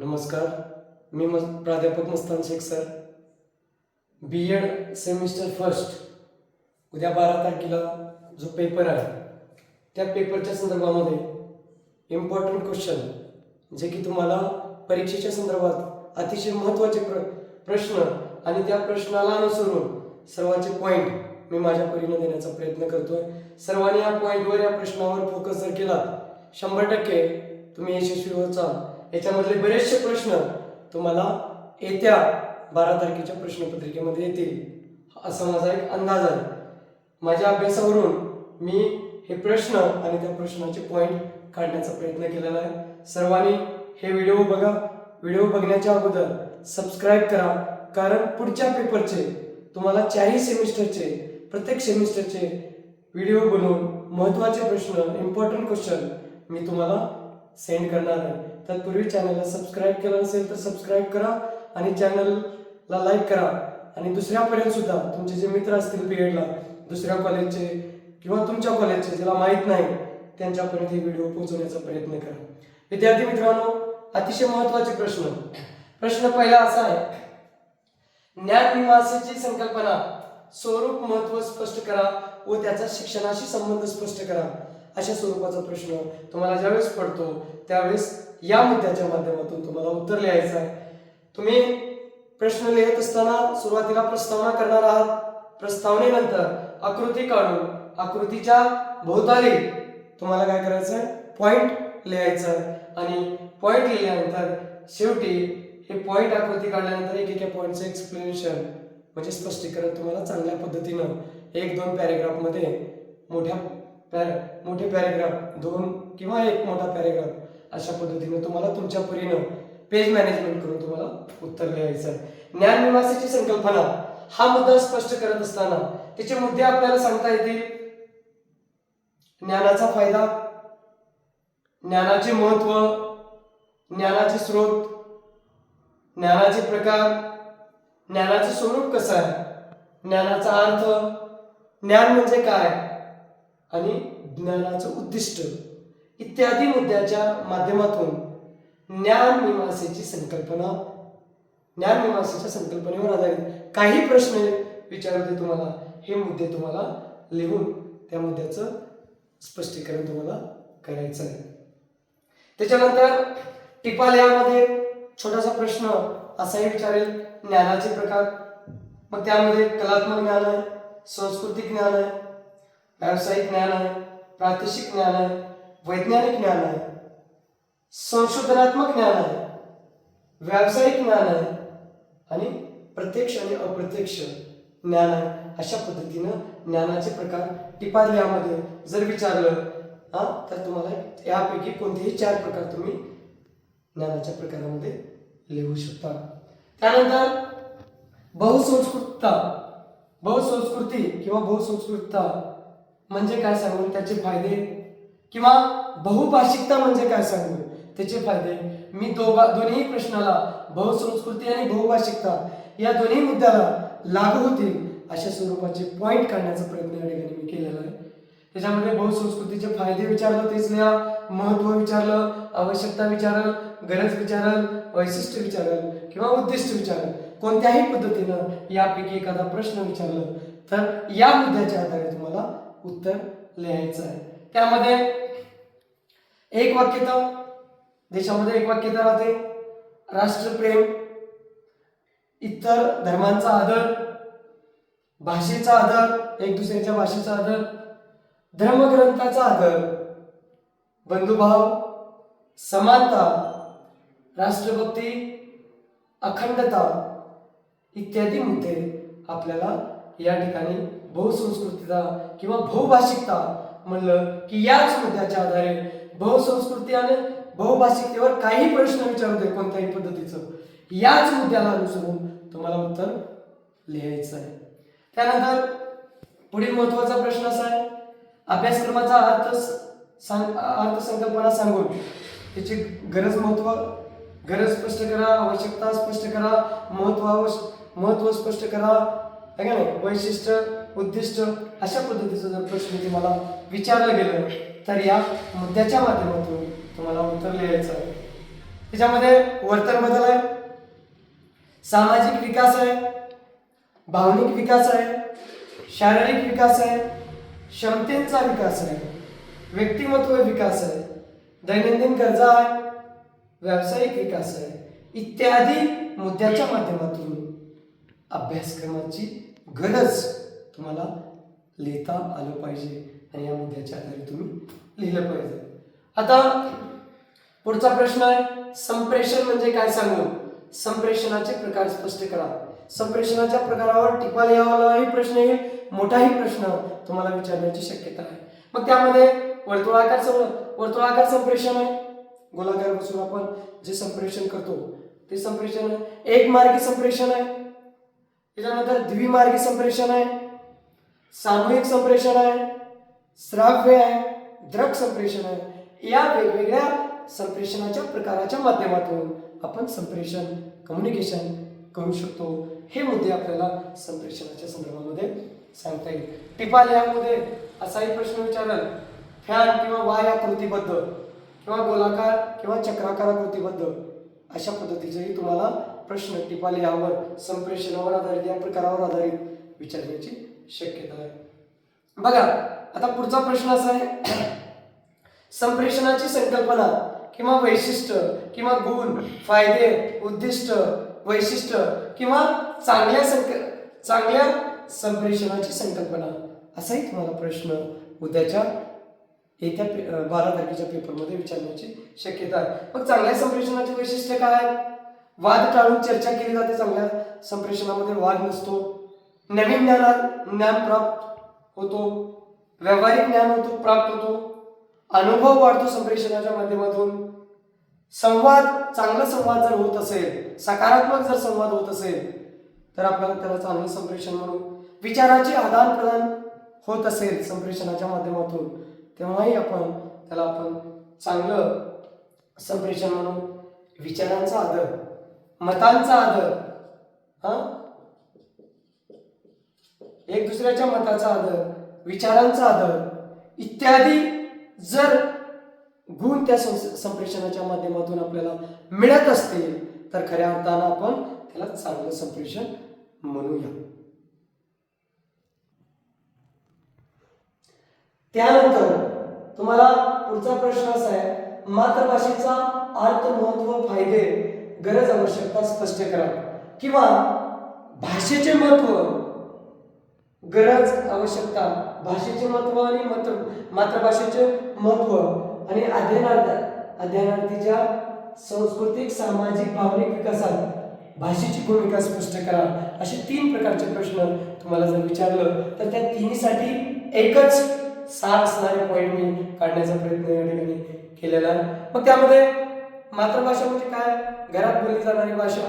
नमस्कार मी मस् प्राध्यापक Mastan Shaikh sir. B Ed semester first उद्या बारा तारखेला जो पेपर आहे त्या पेपरच्या संदर्भामध्ये इम्पॉर्टंट क्वेश्चन जे की तुम्हाला परीक्षेच्या संदर्भात अतिशय महत्त्वाचे प्र प्रश्न आणि त्या प्रश्नाला अनुसरून सर्वांचे पॉईंट मी माझ्या परीने देण्याचा प्रयत्न करतोय. सर्वांनी या पॉईंटवर या प्रश्नावर फोकस जर केला शंभर टक्के तुम्ही यशस्वी होचाल याच्यामधले बरेचसे प्रश्न तुम्हाला येत्या बारा तारखेच्या प्रश्नपत्रिकेमध्ये येतील. असा माझा एक अंदाज आहे. माझ्या अभ्यासावरून मी हे प्रश्न आणि त्या प्रश्नाचे पॉईंट काढण्याचा प्रयत्न केलेला आहे. सर्वांनी हे व्हिडिओ बघा. व्हिडिओ बघण्याच्या अगोदर सबस्क्राईब करा. कारण पुढच्या पेपरचे तुम्हाला चारही सेमिस्टरचे प्रत्येक सेमिस्टरचे व्हिडिओ बनवून महत्त्वाचे प्रश्न इम्पॉर्टंट क्वेश्चन मी तुम्हाला सेंड करणार आहे तत्पूर्वी चॅनलला सबस्क्राईब केलं नसेल तर सबस्क्राईब करा आणि चॅनलला लाईक करा. आणि दुसऱ्यापर्यंत सुद्धा तुमचे जे मित्र असतील पिरियडला दुसऱ्या कॉलेजचे किंवा तुमच्या कॉलेजचे ज्याला माहीत नाही त्यांच्यापर्यंत हे व्हिडिओ पोहोचवण्याचा प्रयत्न करा. विद्यार्थी मित्रांनो अतिशय महत्त्वाचे प्रश्न. प्रश्न पहिला असा आहे ज्ञान निवासीची संकल्पना स्वरूप महत्त्व स्पष्ट करा व त्याचा शिक्षणाशी संबंध स्पष्ट करा. अशा स्वरूपाचा प्रश्न तुम्हाला ज्यावेळेस पडतो त्यावेळेस या मुद्द्याच्या माध्यमातून तुम्हाला उत्तर लिहायचं आहे. तुम्ही प्रश्न लिहित असताना सुरुवातीला प्रस्तावना करणार आहात. प्रस्तावनेनंतर आकृती काढून आकृतीच्या भोवताली तुम्हाला काय करायचं आहे पॉइंट लिहायचं आणि पॉइंट लिहिल्यानंतर शेवटी हे पॉइंट आकृती काढल्यानंतर एक एका पॉईंटचं एक्सप्लेनेशन म्हणजे स्पष्टीकरण तुम्हाला चांगल्या पद्धतीनं एक दोन पॅरेग्राफमध्ये मोठ्या पॅर मोठे पॅरेग्राफ दोन किंवा एक मोठा पॅरेग्राफ अशा पद्धतीने तुम्हाला तुमच्या परीनं पेज मॅनेजमेंट करून तुम्हाला उत्तर लिहायचं आहे. ज्ञान निवासाची संकल्पना हा मुद्दा स्पष्ट करत असताना त्याचे मुद्दे आपल्याला सांगता येतील. ज्ञानाचा फायदा ज्ञानाचे महत्त्व ज्ञानाचे स्रोत ज्ञानाचे प्रकार ज्ञानाचे स्वरूप कसं आहे ज्ञानाचा अर्थ ज्ञान म्हणजे काय आणि ज्ञानाचं उद्दिष्ट इत्यादी मुद्द्याच्या माध्यमातून ज्ञान मीमांसेची संकल्पना ज्ञान मीमांसेच्या संकल्पनेवर आधारित काही प्रश्न विचारते तुम्हाला हे मुद्दे तुम्हाला लिहून त्या मुद्द्याचं स्पष्टीकरण तुम्हाला करायचं आहे. त्याच्यानंतर टिपालयामध्ये छोटासा प्रश्न असाही विचारेल ज्ञानाचे प्रकार. मग त्यामध्ये कलात्मक ज्ञान आहे सांस्कृतिक ज्ञान आहे व्यावसायिक ज्ञान आहे प्रादेशिक ज्ञान आहे वैज्ञानिक ज्ञान आहे संशोधनात्मक ज्ञान आहे व्यावसायिक ज्ञान आहे आणि प्रत्यक्ष आणि अप्रत्यक्ष ज्ञान आहे. अशा पद्धतीनं ज्ञानाचे प्रकार टिपालियामध्ये जर विचारलं हा तर तुम्हाला यापैकी कोणतेही चार प्रकार तुम्ही ज्ञानाच्या प्रकारामध्ये लिहू शकता. त्यानंतर बहुसंस्कृतता बहुसंस्कृती किंवा बहुसंस्कृतता. म्हणजे काय सांगू? त्याचे फायदे किंवा बहुभाषिकता म्हणजे काय सांगू? त्याचे फायदे. मी दोघा दोन्ही प्रश्नाला बहुसंस्कृती आणि बहुभाषिकता या दोन्ही मुद्द्याला लागू होतील अशा स्वरूपाचे पॉईंट काढण्याचा प्रयत्न या ठिकाणी मी केलेला आहे. त्याच्यामध्ये बहुसंस्कृतीचे फायदे विचारलं तेच लिहा. महत्त्व विचारलं आवश्यकता विचारल गरज विचारल वैशिष्ट्य विचारल किंवा उद्दिष्ट विचारल. कोणत्याही पद्धतीनं यापैकी एखादा प्रश्न विचारलं तर या मुद्द्याच्या आधारे तुम्हाला उत्तर लिहायचं आहे. त्यामध्ये एक वाक्यता देशामध्ये एक वाक्यता राहते राष्ट्रप्रेम इतर धर्मांचा आदर भाषेचा आदर एक दुसऱ्याच्या भाषेचा आदर धर्मग्रंथाचा आदर बंधुभाव समानता राष्ट्रभक्ती अखंडता इत्यादी मुद्दे आपल्याला या ठिकाणी बहुसंस्कृतीचा किंवा बहुभाषिकता म्हणलं की याच मुद्द्याच्या आधारे बहुसंस्कृती आणि बहुभाषिकतेवर काही प्रश्न विचारू दे कोणत्याही पद्धतीचं. याच मुद्द्याला अनुसरून तुम्हाला उत्तर लिहायचं आहे. त्यानंतर पुढील महत्त्वाचा प्रश्न असा आहे. अभ्यासक्रमाचा अर्थ स- सांग अर्थसंकल्पना सांगून त्याची गरज महत्त्व गरज स्पष्ट करा आवश्यकता स्पष्ट करा महत्त्व महत्त्व स्पष्ट करा का नाही? वैशिष्ट्य उद्दिष्ट अशा पद्धतीचं जर प्रश्न तुम्हाला विचारलं गेलं तर या मुद्द्याच्या माध्यमातून तुम्हाला उत्तर लिहायचं आहे. त्याच्यामध्ये वर्तन बदल आहे सामाजिक विकास आहे भावनिक विकास आहे शारीरिक विकास आहे क्षमतेचा विकास आहे व्यक्तिमत्व विकास आहे दैनंदिन गरजा आहे व्यावसायिक विकास आहे इत्यादी मुद्द्याच्या माध्यमातून अभ्यासक्रमाची गरज तुम्हाला लिहिता आलं पाहिजे आणि या मुद्द्याच्या आधारे तुम्ही लिहिलं पाहिजे. आता पुढचा प्रश्न आहे संप्रेषण म्हणजे काय सांगू? संप्रेषणाचे प्रकार स्पष्ट करा. संप्रेषणाच्या प्रकारावर टिपा लिहावालाही प्रश्न येईल मोठाही प्रश्न तुम्हाला विचारण्याची शक्यता आहे. मग त्यामध्ये वर्तुळाकार वर्तुळाकार संप्रेषण आहे. गोलाकार बसून आपण जे संप्रेषण करतो ते संप्रेषण आहे. एक मार्गी संप्रेषण आहे. त्याच्यानंतर द्विमार्गी संप्रेषण आहे सामूहिक संप्रेषण आहे श्राव्य आहे द्रक संप्रेषण आहे. या वेगवेगळ्या संप्रेषणाच्या प्रकाराच्या माध्यमातून आपण संप्रेषण कम्युनिकेशन करू शकतो. हे मुद्दे आपल्याला संप्रेषणाच्या संदर्भामध्ये सांगता येईल. टिपाल यामध्ये असाही प्रश्न विचारल फॅन किंवा वाय आकृतीबद्ध किंवा गोलाकार किंवा चक्राकार आकृतीबद्ध अशा पद्धतीचेही तुम्हाला प्रश्न टिपा यावर संप्रेषणावर आधारित या प्रकारावर आधारित विचारण्याची शक्यता आहे. बघा आता पुढचा प्रश्न असा आहे. संप्रेषणाची संकल्पना किंवा वैशिष्ट्य किंवा गुण फायदे उद्दिष्ट वैशिष्ट्य किंवा चांगल्या संक चांगल्या संप्रेषणाची संकल्पना असाही तुम्हाला प्रश्न उद्याच्या येत्या पे- बारा तारखेच्या पेपरमध्ये विचारण्याची शक्यता आहे. मग चांगल्या संप्रेषणाचे वैशिष्ट्य काय आहे? वाद टाळून चर्चा केली जाते चांगल्या संप्रेषणामध्ये. वाद नसतो. नवीन ज्ञानात ज्ञान प्राप्त होतो. व्यावहारिक ज्ञान होतो प्राप्त होतो. अनुभव वाढतो संप्रेषणाच्या माध्यमातून. संवाद चांगला संवाद जर होत असेल सकारात्मक जर संवाद होत असेल तर आपल्याला त्याला चांगलं संप्रेषण म्हणू विचाराचे आदान प्रदान होत असेल संप्रेषणाच्या माध्यमातून तेव्हाही आपण त्याला आपण चांगलं संप्रेषण म्हणू विचारांचा आदर मतांचा आदर. हा? एक दुसऱ्याच्या मताचा आदर विचारांचा आदर इत्यादी जर गुण त्या संस- संप्रेषणाच्या माध्यमातून आपल्याला मिळत असतील तर खऱ्या अर्थानं आपण त्याला चांगलं संप्रेषण म्हणूया. त्यानंतर तुम्हाला पुढचा प्रश्न असा आहे मातृभाषेचा अर्थ महत्त्व फायदे गरज आवश्यकता स्पष्ट करा. किंवा भाषेचे महत्त्व गरज आवश्यकता भाषेचे महत्त्व आणि मातृ मातृभाषेचे महत्त्व आणि अध्ययनार्थ अध्ययनार्थीच्या सांस्कृतिक सामाजिक भावनिक विकासात भाषेची भूमिका स्पष्ट करा. असे तीन प्रकारचे प्रश्न तुम्हाला जर विचारलं तर त्या तिन्हीसाठी एकच सार असणारे पॉईंट मी काढण्याचा प्रयत्न या ठिकाणी केलेला. मग त्यामध्ये मातृभाषा म्हणजे काय? घरात बोलली जाणारी भाषा.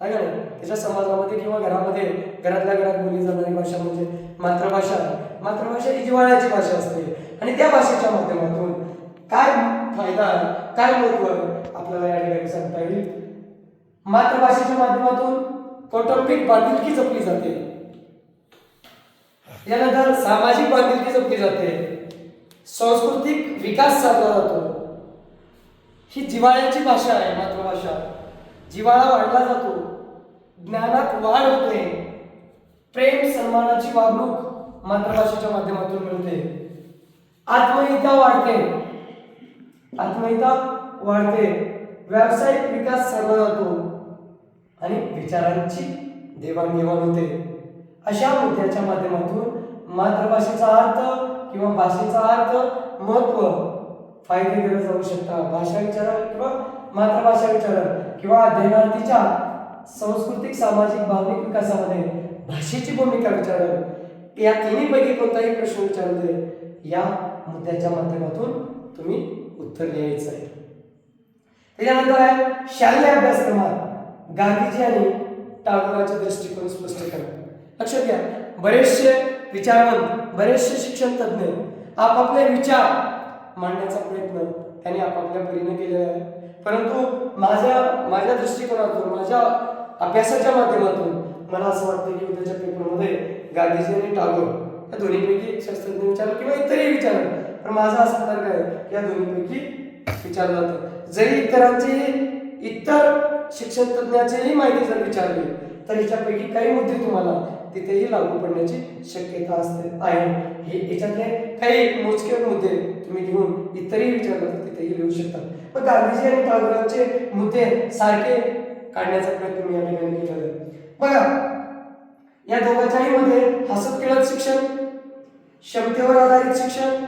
आहे का नाही? त्याच्या समाजामध्ये किंवा घरामध्ये घरातल्या घरात बोलली जाणारी भाषा म्हणजे मातृभाषा मातृभाषा ही जिव्हाळ्याची भाषा असते. आणि त्या भाषेच्या माध्यमातून काय फायदा काय महत्त्व आपल्याला या ठिकाणी सांगता येईल. मातृभाषेच्या माध्यमातून कौटुंबिक बांधिलकी जपली जाते. यानंतर सामाजिक बांधिलकी जपली जाते. सांस्कृतिक विकास साधला जातो. ही जिवाळ्याची भाषा आहे मातृभाषा. जिव्हाळा वाढला जातो. ज्ञानात वाढ होते. प्रेम सन्मानाची वागणूक मातृभाषेच्या माध्यमातून मिळते. आत्महिता वाढते. आत्महिता वाढते. व्यावसायिक विकास साधला जातो. आणि विचारांची देवाणघेवाण होते. अशा मुद्द्याच्या माध्यमातून मातृभाषेचा अर्थ किंवा भाषेचा अर्थ महत्त्व फायदे दिले जाऊ शकतात भाषा विचारण किंवा मातृभाषा विचारण किंवा अध्ययनार्थीच्या सांस्कृतिक सामाजिक भावनिक विकासामध्ये भाषेची भूमिका विचारण या तिन्हीपैकी कोणताही प्रश्न विचारते या मुद्द्याच्या माध्यमातून तुम्ही उत्तर लिहायचं आहे. त्याच्यानंतर आहे शालेय अभ्यासक्रमात गांधीजी आणि टागोराचे दृष्टिकोन स्पष्ट करा. लक्षात घ्या बरेचसे विचारवंत बरेचसे शिक्षण तज्ज्ञ आपापले विचार मांडण्याचा प्रयत्न त्यांनी आपापल्या परीने केलेला आहे. परंतु माझ्या माझ्या दृष्टिकोनातून माझ्या अभ्यासाच्या माध्यमातून मला असं वाटतं की उद्याच्या पेपरमध्ये गांधीजी आणि टागोर या दोन्हीपैकी शास्त्रज्ञ विचार किंवा इतरही विचारलं पण माझा असा तर्क आहे की या दोन्हीपैकी विचारलं जातं. जरी इतरांची इतर शिक्षण तज्ञाचीही माहिती जर विचारली तर याच्यापैकी काही मुद्दे तुम्हाला तिथेही लागू पडण्याची शक्यता असते आहे. हे याच्यातले काही मोजके मुद्दे तुम्ही घेऊन इतरही विचारलं तर तिथेही लिहू शकता. पण गांधीजी आणि टागोरांचे मुद्दे सारखे काढण्याचा प्रयत्न मी या ठिकाणी केला आहे. बघा या दोघांच्याही मध्ये हसत खेळत शिक्षण क्षमतेवर आधारित शिक्षण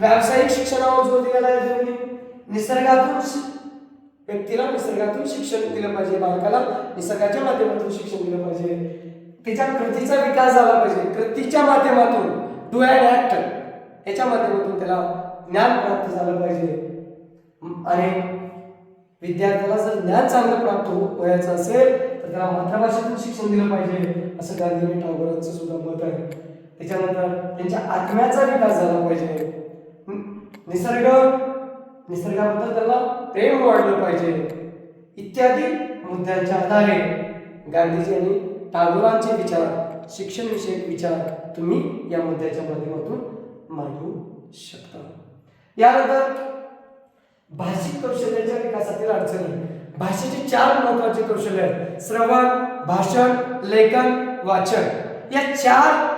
व्यावसायिक शिक्षणावर जोर दिलेला आहे त्यांनी निसर्गातून व्यक्तीला निसर्गातून शिक्षण दिलं पाहिजे बालकाला निसर्गाच्या माध्यमातून शिक्षण दिलं पाहिजे. त्याच्या कृतीचा विकास झाला पाहिजे. कृतीच्या माध्यमातून डू अँड ऍक्ट याच्या माध्यमातून त्याला ज्ञान प्राप्त झालं पाहिजे. आणि विद्यार्थ्याला जर ज्ञान चांगलं प्राप्त हो- व्हायचं असेल तर त्याला मातृभाषेतून शिक्षण दिलं पाहिजे असं गांधी टागोरांचं सुद्धा मत आहे. त्याच्यानंतर त्यांच्या आत्म्याचा विकास झाला पाहिजे. निसर्ग निसर्गाबद्दल त्याला प्रेम वाढलं पाहिजे. इत्यादी मुद्द्यांच्या आधारे गांधीजी आणि टागोरांचे विचार शिक्षणविषयक विचार तुम्ही या मुद्द्याच्या माध्यमातून मांडू शकता. यानंतर भाषिक कौशल्याच्या विकासातील अडचणी. भाषेचे चार महत्त्वाचे कौशल्य आहेत. श्रवण भाषण लेखन वाचन. या चार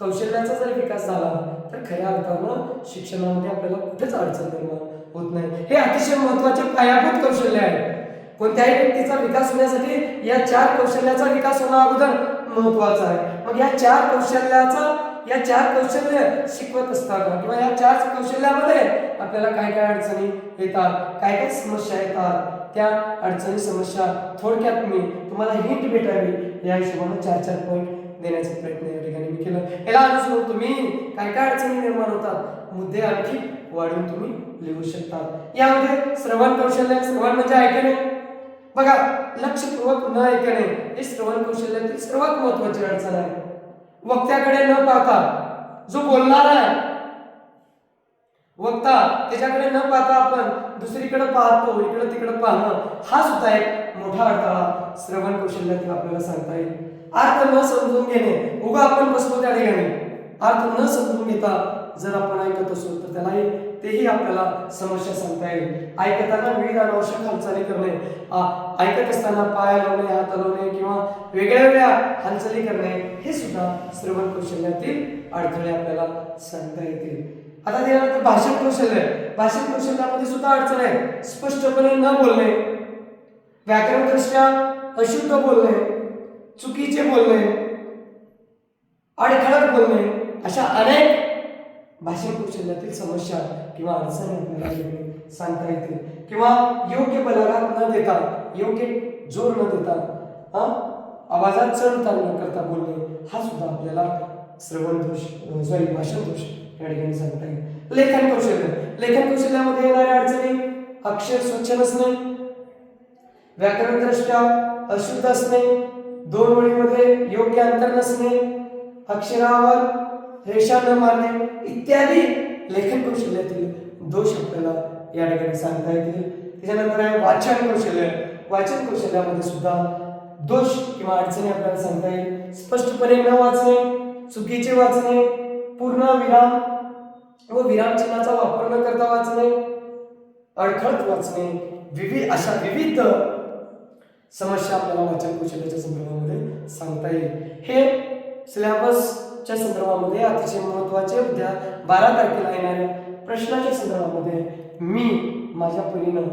कौशल्याचा जर विकास झाला तर खऱ्या अर्थानं शिक्षणामध्ये आपल्याला कुठेच अडचण निर्माण होत नाही. हे अतिशय महत्त्वाचे पायाभूत कौशल्य आहे. कोणत्याही व्यक्तीचा विकास होण्यासाठी या चार कौशल्याचा विकास होणं अगोदर महत्त्वाचा आहे. मग या चार कौशल्याचा या चार कौशल्य शिकवत असताना किंवा या चार कौशल्यामध्ये आपल्याला काय काय अडचणी येतात काय काय समस्या येतात त्या अडचणी समस्या थोडक्यात मी तुम्हाला हिंट भेटावी या हिशोबाने चार चार पॉईंट देण्याचा प्रयत्न या ठिकाणी मी केला. याला अनुसरून तुम्ही काय काय अडचणी निर्माण होतात? मुद्दे आणखी वाढून तुम्ही लिहू शकता. यामध्ये श्रवण कौशल्य श्रवण म्हणजे ऐकणे. बघा लक्षपूर्वक न ऐकणे हे श्रवण कौशल्यातील सर्वात महत्वाची अडचण आहे. वक्त्याकडे न पाहता जो बोलणार आहे वक्ता त्याच्याकडे न पाहता आपण दुसरीकडे पाहतो इकडं तिकडं पाहणं हा सुद्धा एक मोठा अडथळा श्रवण कौशल्यातील आपल्याला सांगता येईल. अर्थ न समजून घेणे उगा आपण बसतो त्या ठिकाणी. अर्थ न समजून घेता जर आपण ऐकत असू तर त्यालाही तेही आपल्याला समस्या सांगता येईल. ऐकताना विविध अनावश्यक हालचाली करणे ऐकत असताना पाय हलवणे हात हलवणे किंवा वेगळ्या वेगळ्या हालचाली करणे हे सुद्धा श्रवण कौशल्यातील अडथळे आपल्याला सांगता येतील. आता त्यानंतर भाषण कौशल्य. भाषण कौशल्यामध्ये सुद्धा अडचण आहे. स्पष्टपणे न बोलणे व्याकरण दृष्ट्या अशुद्ध बोलणे चुकीचे बोलणे अडखळत बोलणे अशा अनेक भाषिक कौशल्यातील समस्या किंवा अडचणी आपल्याला सांगता येतील किंवा योग्य बलाघात न देता योग्य जोर न देता हा आवाजात चढता न करता बोलणे हा सुद्धा आपल्याला श्रवण दोष सॉरी भाषण दोष या ठिकाणी सांगता येईल. लेखन कौशल्य. लेखन कौशल्यामध्ये येणाऱ्या अडचणी अक्षर स्वच्छ नसणे व्याकरणदृष्ट्या अशुद्ध असणे दोन ओळीमध्ये योग्य अंतर नसणे अक्षरावर रेषा न मारणे इत्यादी लेखन कौशल्यातील दोष आपल्याला या ठिकाणी सांगता येतील. त्याच्यानंतर आहे वाचन कौशल्य. वाचन कौशल्यामध्ये सुद्धा दोष किंवा अडचणी आपल्याला सांगता येईल. स्पष्टपणे न वाचणे चुकीचे वाचणे पूर्ण विराम व विराम चिन्हाचा वापर न करता वाचणे अडखळत वाचणे विविध अशा विविध समस्या आपल्याला वाचन कौशल्याच्या संदर्भामध्ये सांगता येईल. हे सिलेबसच्या संदर्भामध्ये अतिशय महत्त्वाचे उद्या बारा तारखेला येणाऱ्या प्रश्नाच्या संदर्भामध्ये मी माझ्या परीनं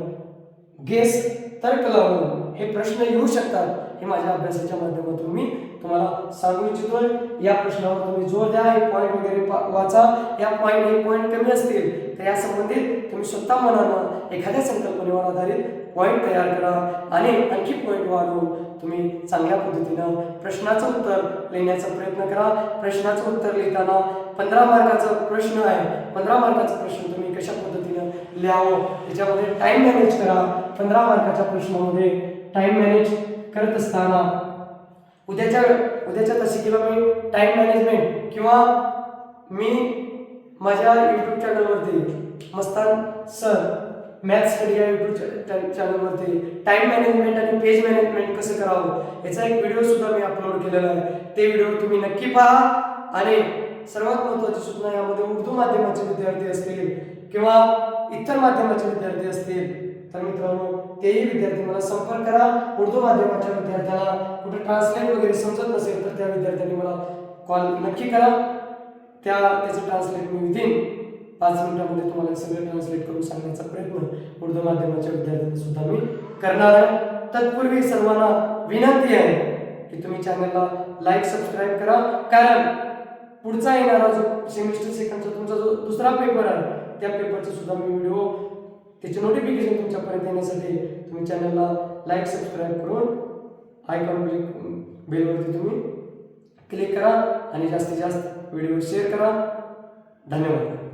गेस तर्क लावून हे प्रश्न येऊ शकतात हे माझ्या अभ्यासाच्या माध्यमातून मी तुम्हाला सांगू इच्छितोय या प्रश्नावर तुम्ही जोर द्या हे पॉईंट वगैरे पा- वाचा. या पॉईंट हे पॉईंट कमी असतील तर या संबंधित तुम्ही स्वतः मनानं एखाद्या संकल्पनेवर आधारित पॉईंट तयार करा आणि आणखी पॉईंट वाढवून तुम्ही चांगल्या पद्धतीनं प्रश्नाचं उत्तर लिहिण्याचा प्रयत्न करा. प्रश्नाचं उत्तर लिहिताना पंधरा मार्काचा प्रश्न आहे. पंधरा मार्काचा प्रश्न तुम्ही कशा पद्धतीनं लिहावं? त्याच्यामध्ये टाईम मॅनेज करा. पंधरा मार्काच्या प्रश्नामध्ये टाइम मॅनेज करत असताना उद्याच्या उद्याच्या तासिकेला मी टाइम मॅनेजमेंट किंवा मी माझ्या यूट्यूब चॅनलवरती मस्तान सर मॅथ्स स्टडी या यूट्यूब चॅनलवरती टाइम मॅनेजमेंट आणि पेज मॅनेजमेंट कसं करावं याचा एक व्हिडिओ सुद्धा मी अपलोड केलेला आहे. ते व्हिडिओ तुम्ही नक्की पहा आणि सर्वात महत्त्वाची सूचना यामध्ये उर्दू माध्यमाचे विद्यार्थी असतील किंवा इतर माध्यमाचे विद्यार्थी असतील तर मित्रांनो तेही विद्यार्थी मला संपर्क करा. उर्दू माध्यमाच्या विद्यार्थ्याला कुठे ट्रान्सलेट वगैरे समजत नसेल तर त्या विद्यार्थ्यांनी मला कॉल नक्की करा. त्या त्याचं ट्रान्सलेट मी विदिन पाच मिनिटामध्ये तुम्हाला सगळं ट्रान्सलेट करून सांगण्याचा प्रयत्न उर्दू माध्यमाच्या विद्यार्थ्यांनी सुद्धा मी करणार आहे. तत्पूर्वी सर्वांना विनंती आहे की तुम्ही चॅनलला लाईक सबस्क्राईब करा. कारण पुढचा येणारा जो सेमिस्टर सेकंडचा तुमचा जो दुसरा पेपर आहे त्या पेपरचा सुद्धा मी व्हिडिओ त्याचे नोटिफिकेशन तुमच्यापर्यंत येण्यासाठी तुम्ही चॅनलला लाईक सबस्क्राईब करून आयकॉन बेलवरती तुम्ही क्लिक करा आणि जास्तीत जास्त व्हिडिओ शेअर करा. धन्यवाद.